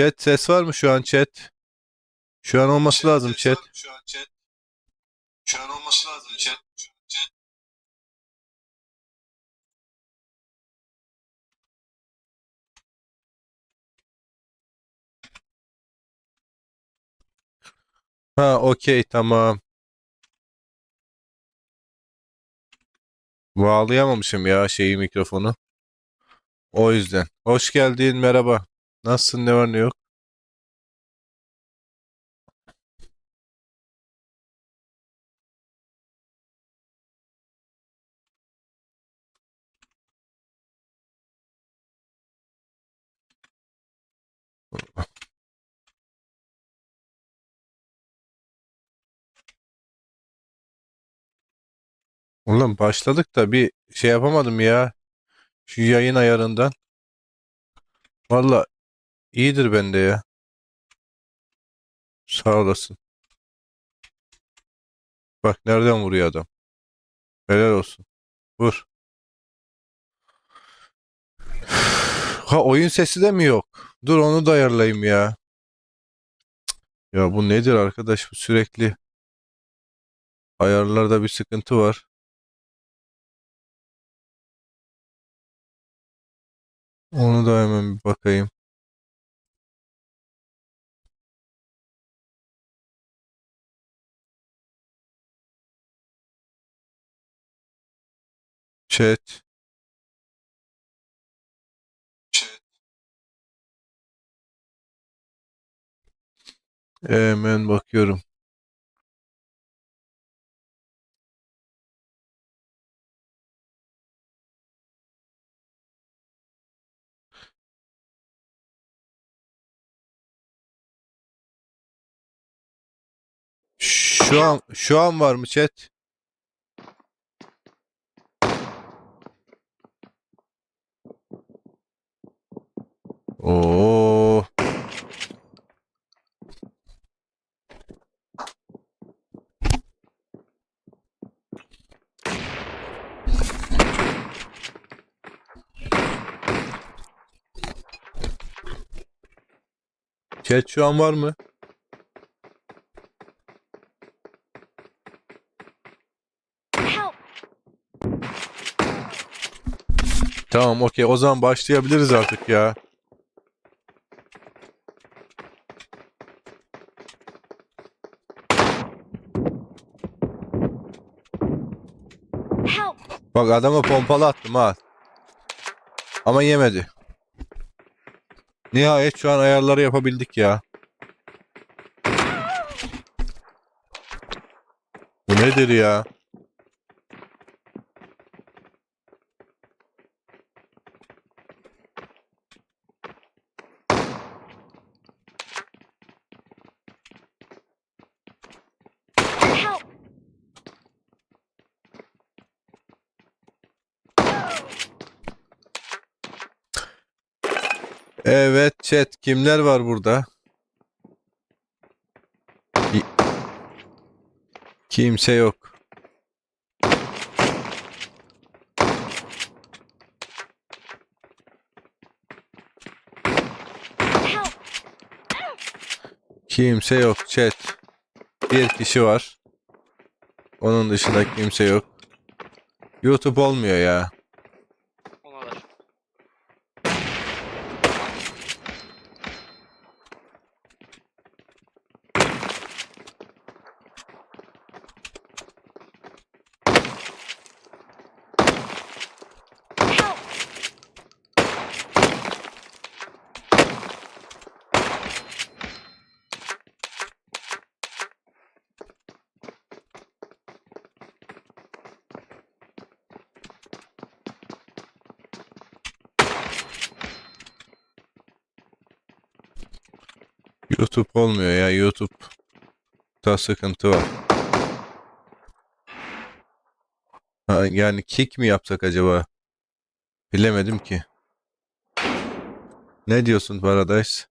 Chat ses var mı şu an chat? Şu an olması lazım chat. Şu an chat. Şu an olması lazım chat. Chat. Ha okey tamam. Bağlayamamışım ya şeyi mikrofonu. O yüzden. Hoş geldin merhaba. Nasılsın ne var ne yok? Ulan başladık da bir şey yapamadım ya. Şu yayın ayarından. Valla iyidir bende ya. Sağ olasın. Bak nereden vuruyor adam. Helal olsun. Vur. Ha oyun sesi de mi yok? Dur onu da ayarlayayım ya. Ya bu nedir arkadaş? Bu sürekli ayarlarda bir sıkıntı var. Onu da hemen bir bakayım. Chat. Chat. Hemen bakıyorum. Şu an şu an var mı chat? Chat şu an var mı? Tamam okey o zaman başlayabiliriz artık ya. Bak adama pompalı attım ha. Ama yemedi. Nihayet şu an ayarları yapabildik ya. Bu nedir ya? Chat kimler var burada? Ki- Kimse yok. Kimse yok chat. Bir kişi var. Onun dışında kimse yok. YouTube olmuyor ya. YouTube olmuyor ya. YouTube'da sıkıntı var. Ha, yani kick mi yapsak acaba? Bilemedim ki. Ne diyorsun Paradise?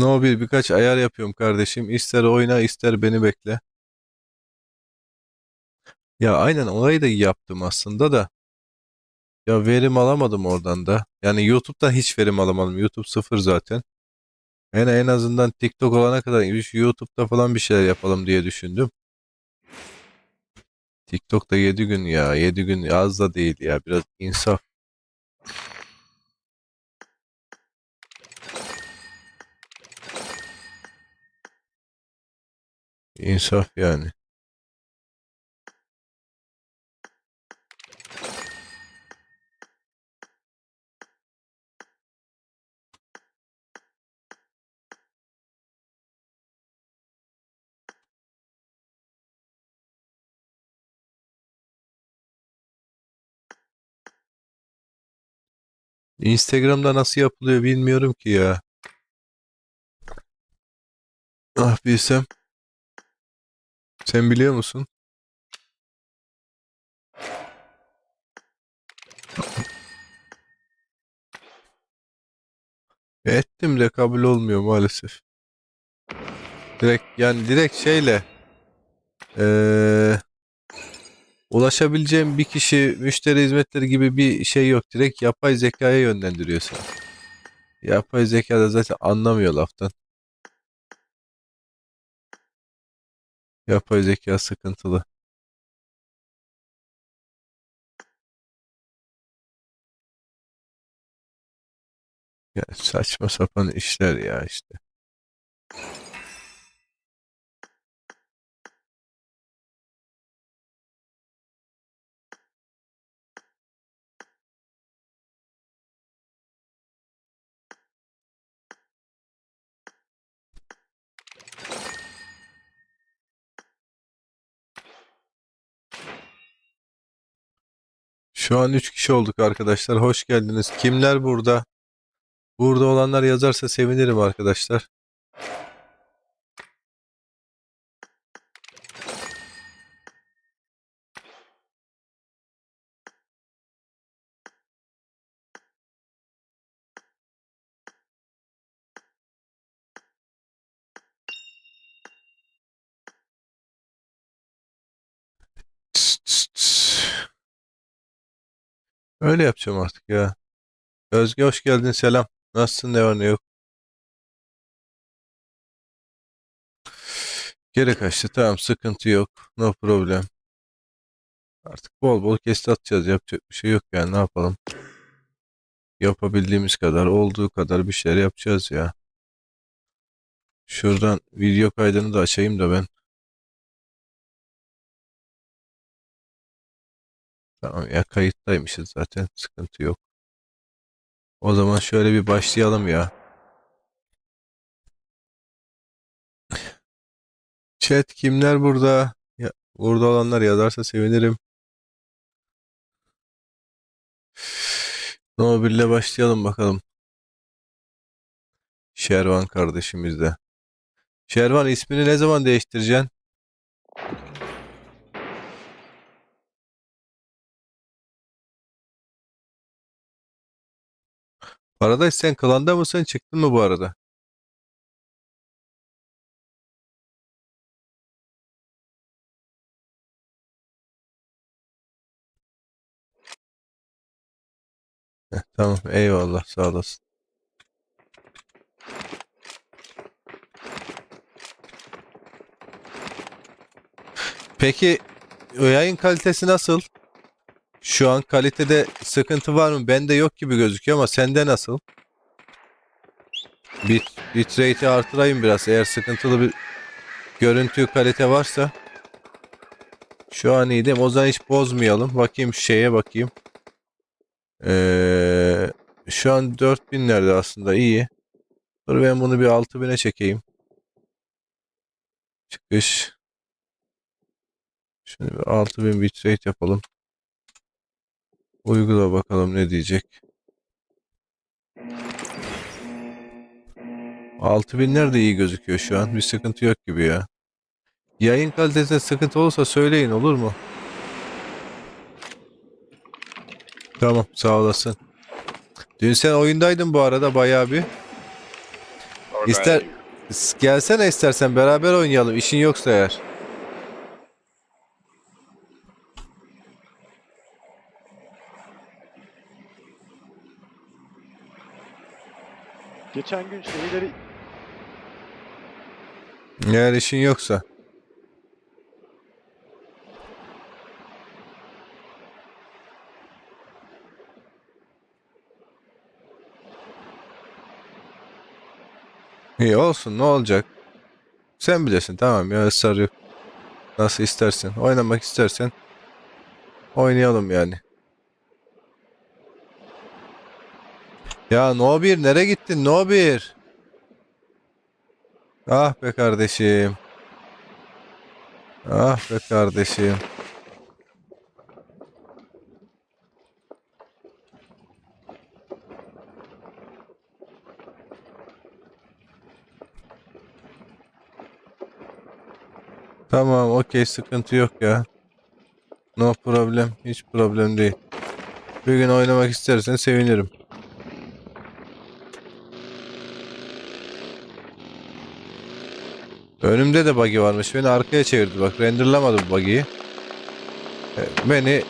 No bir birkaç ayar yapıyorum kardeşim. İster oyna ister beni bekle. Ya aynen orayı da yaptım aslında da. Ya verim alamadım oradan da. Yani YouTube'dan hiç verim alamadım. YouTube sıfır zaten. Yani en azından TikTok olana kadar YouTube'da falan bir şeyler yapalım diye düşündüm. TikTok'ta 7 gün ya. 7 gün az da değil ya. Biraz insaf. İnsaf yani. Instagram'da nasıl yapılıyor bilmiyorum ki ya. Ah bilsem. Sen biliyor musun? Ettim de kabul olmuyor maalesef. Direkt yani direkt şeyle eee, ulaşabileceğim bir kişi müşteri hizmetleri gibi bir şey yok. Direkt yapay zekaya yönlendiriyor. Yapay zeka da zaten anlamıyor laftan. Yapay zeka sıkıntılı. Ya saçma sapan işler ya işte. Şu an 3 kişi olduk arkadaşlar. Hoş geldiniz. Kimler burada? Burada olanlar yazarsa sevinirim arkadaşlar. Öyle yapacağım artık ya. Özge hoş geldin. Selam. Nasılsın? Ne var ne yok? Geri kaçtı. Tamam sıkıntı yok. No problem. Artık bol bol kest atacağız. Yapacak bir şey yok yani. Ne yapalım? Yapabildiğimiz kadar, olduğu kadar bir şeyler yapacağız ya. Şuradan video kaydını da açayım da ben. Tamam ya kayıttaymışız zaten. Sıkıntı yok. O zaman şöyle bir başlayalım ya. Chat kimler burada? Ya, burada olanlar yazarsa sevinirim. No birle başlayalım bakalım. Şervan kardeşimiz de. Şervan ismini ne zaman değiştireceksin? Paradise sen klanda mısın? Çıktın mı bu arada? Heh, tamam eyvallah sağ olasın. Peki yayın kalitesi nasıl? Şu an kalitede sıkıntı var mı? Bende yok gibi gözüküyor ama sende nasıl? Bit, bitrate'i artırayım biraz eğer sıkıntılı bir görüntü kalite varsa. Şu an iyi değil mi? O zaman hiç bozmayalım. Bakayım şeye bakayım. Ee, şu an 4000'lerde aslında iyi. Dur ben bunu bir 6000'e çekeyim. Çıkış. Şunu bir 6000 bitrate yapalım. Uygula bakalım ne diyecek. 6000'ler de iyi gözüküyor şu an. Bir sıkıntı yok gibi ya. Yayın kalitesinde sıkıntı olursa söyleyin olur mu? Tamam sağ olasın. Dün sen oyundaydın bu arada bayağı bir. İster gelsene istersen beraber oynayalım. İşin yoksa eğer. Geçen gün şeyleri Eğer işin yoksa. İyi olsun ne olacak? Sen bilirsin tamam ya ısrar. Nasıl istersen. Oynamak istersen oynayalım yani. Ya No 1 nereye gittin No 1? Ah be kardeşim. Ah be kardeşim. Tamam, okey sıkıntı yok ya. No problem, hiç problem değil. Bir gün oynamak istersen sevinirim. Önümde de buggy varmış. Beni arkaya çevirdi bak. Renderlamadı bu buggy'yi. E, Beni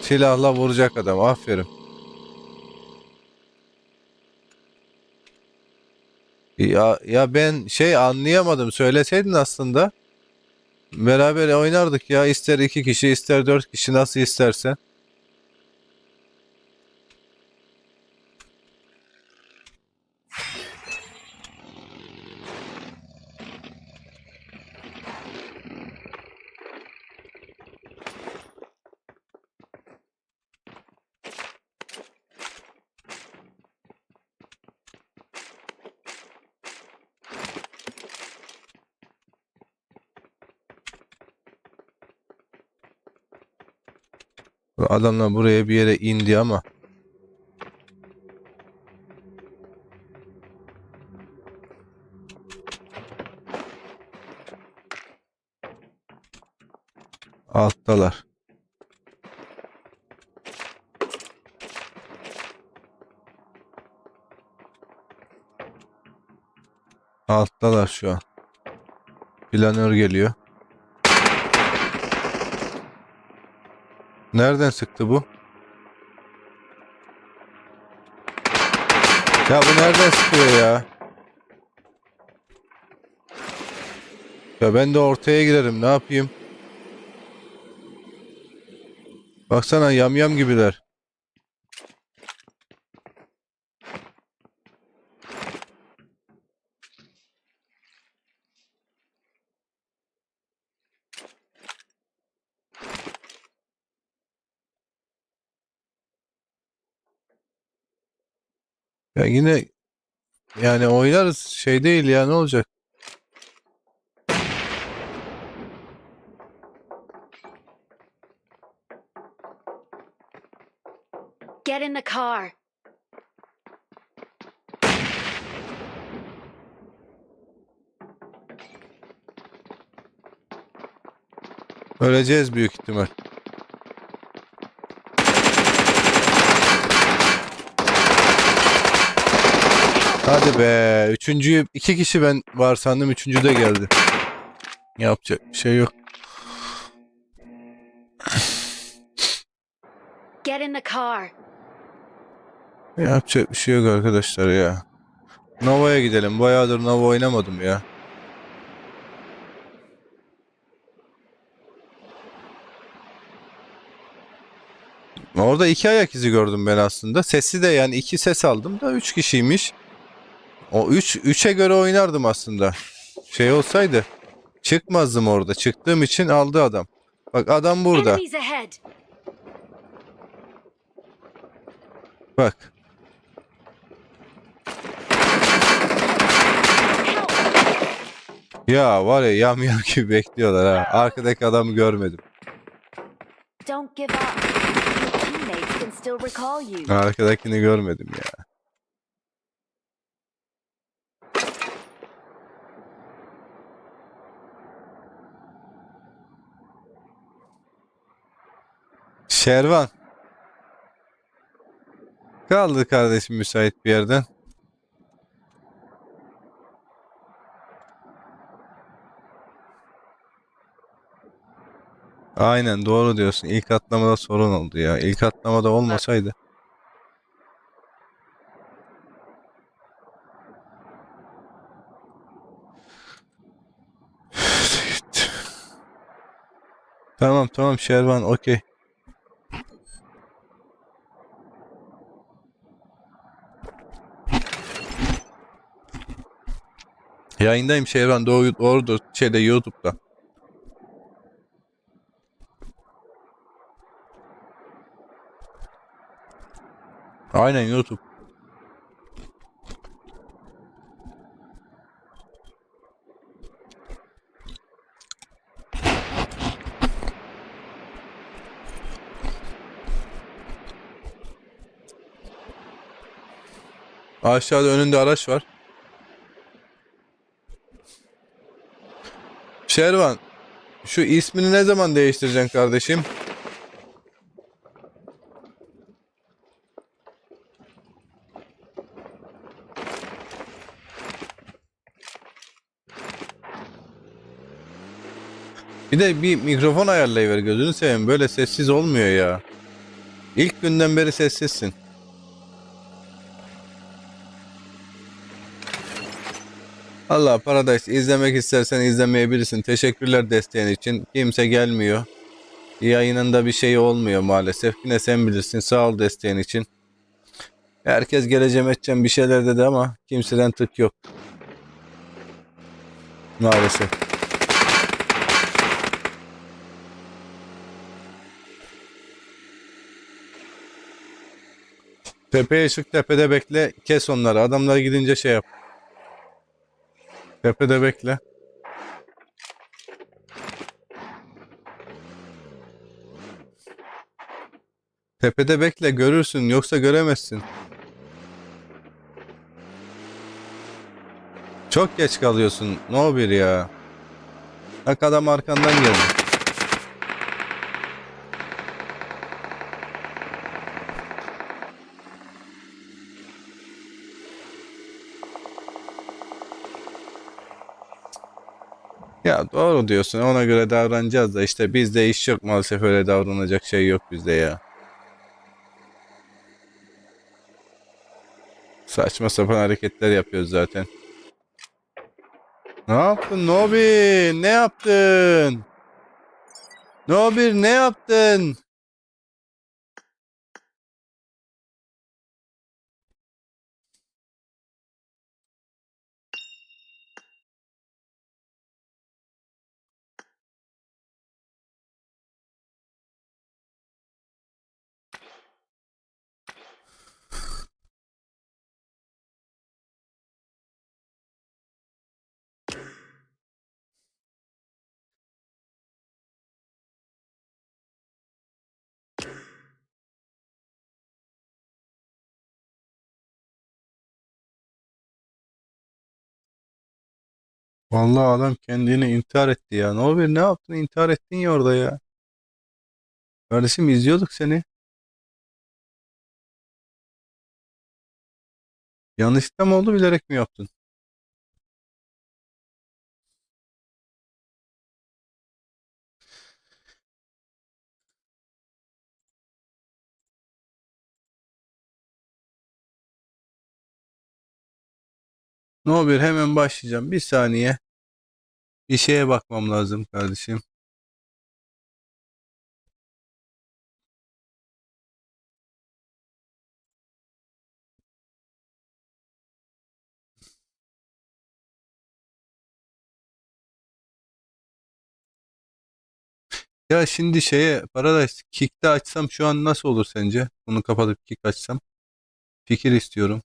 silahla vuracak adam. Aferin. Ya, ya ben şey anlayamadım. Söyleseydin aslında. Beraber oynardık ya. İster iki kişi ister dört kişi nasıl istersen. Adamlar buraya bir yere indi ama. Alttalar. Alttalar şu an. Planör geliyor. Nereden sıktı bu? Ya bu nereden sıkıyor ya? Ya ben de ortaya girerim. Ne yapayım? Baksana yamyam gibiler. Ya yine yani oynarız şey değil ya ne olacak? Get in the car. Öleceğiz büyük ihtimal. Hadi be. Üçüncüyü iki kişi ben var sandım. Üçüncü de geldi. Yapacak bir şey yok. Get in the car. Yapacak bir şey yok arkadaşlar ya. Nova'ya gidelim. Bayağıdır Nova oynamadım ya. Orada iki ayak izi gördüm ben aslında. Sesi de yani iki ses aldım da üç kişiymiş. O üç, üçe göre oynardım aslında. Şey olsaydı çıkmazdım orada. Çıktığım için aldı adam. Bak adam burada. Bak. Ya var ya yam yam gibi bekliyorlar ha. Arkadaki adamı görmedim. Arkadakini görmedim ya. Şervan. Kaldı kardeşim müsait bir yerden. Aynen doğru diyorsun. İlk atlamada sorun oldu ya. İlk atlamada olmasaydı. Tamam tamam Şervan okey. Yayındayım Şervan doğru, doğrudur şeyde YouTube'da. Aynen YouTube. Aşağıda önünde araç var. Şervan, şu ismini ne zaman değiştireceksin kardeşim? Bir de bir mikrofon ayarlayıver gözünü seveyim. Böyle sessiz olmuyor ya. İlk günden beri sessizsin. Allah Paradise izlemek istersen izlemeyebilirsin. Teşekkürler desteğin için. Kimse gelmiyor. Yayınında bir şey olmuyor maalesef. Yine sen bilirsin. Sağ ol desteğin için. Herkes geleceğim edeceğim bir şeyler dedi ama kimseden tık yok. Maalesef. Tepeye çık tepede bekle. Kes onları. Adamlar gidince şey yap. Tepede bekle. Tepede bekle görürsün yoksa göremezsin. Çok geç kalıyorsun. No bir ya. Bak adam arkandan geldi. Doğru diyorsun. Ona göre davranacağız da işte bizde iş yok maalesef öyle davranacak şey yok bizde ya. Saçma sapan hareketler yapıyoruz zaten. Ne yaptın Nobi? Ne yaptın? Nobi ne yaptın? Vallahi adam kendini intihar etti ya. Nobi ne yaptın? İntihar ettin ya orada ya. Kardeşim izliyorduk seni. Yanlışlıkla mı oldu bilerek mi yaptın? No bir hemen başlayacağım. Bir saniye. Bir şeye bakmam lazım kardeşim. Ya şimdi şeye Paradise Kick'te açsam şu an nasıl olur sence? Bunu kapatıp Kick açsam. Fikir istiyorum.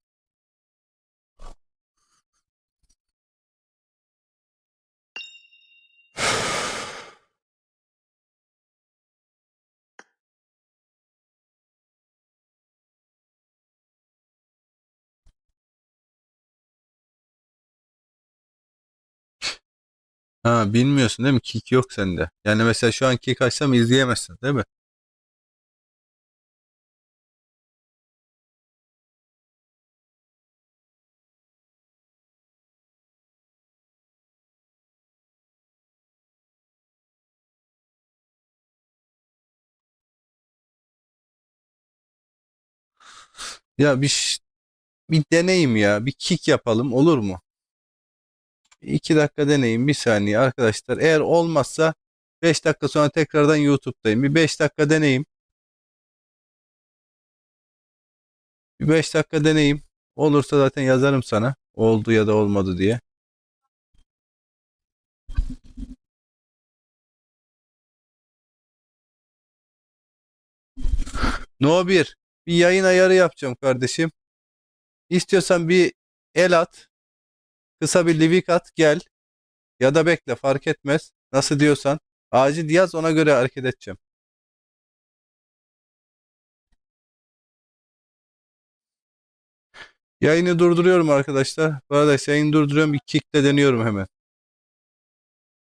Ha bilmiyorsun değil mi? Kick yok sende. Yani mesela şu an kick açsam izleyemezsin değil mi? Ya bir, bir deneyim ya. Bir kick yapalım olur mu? İki dakika deneyim. Bir saniye arkadaşlar. Eğer olmazsa 5 dakika sonra tekrardan YouTube'dayım. Bir 5 dakika deneyim. Bir 5 dakika deneyim. Olursa zaten yazarım sana. Oldu ya da olmadı diye. No 1. Bir yayın ayarı yapacağım kardeşim. İstiyorsan bir el at. Kısa bir livik at gel. Ya da bekle fark etmez. Nasıl diyorsan. Acil yaz ona göre hareket edeceğim. Yayını durduruyorum arkadaşlar. Bu arada yayını durduruyorum. Bir kickle deniyorum hemen.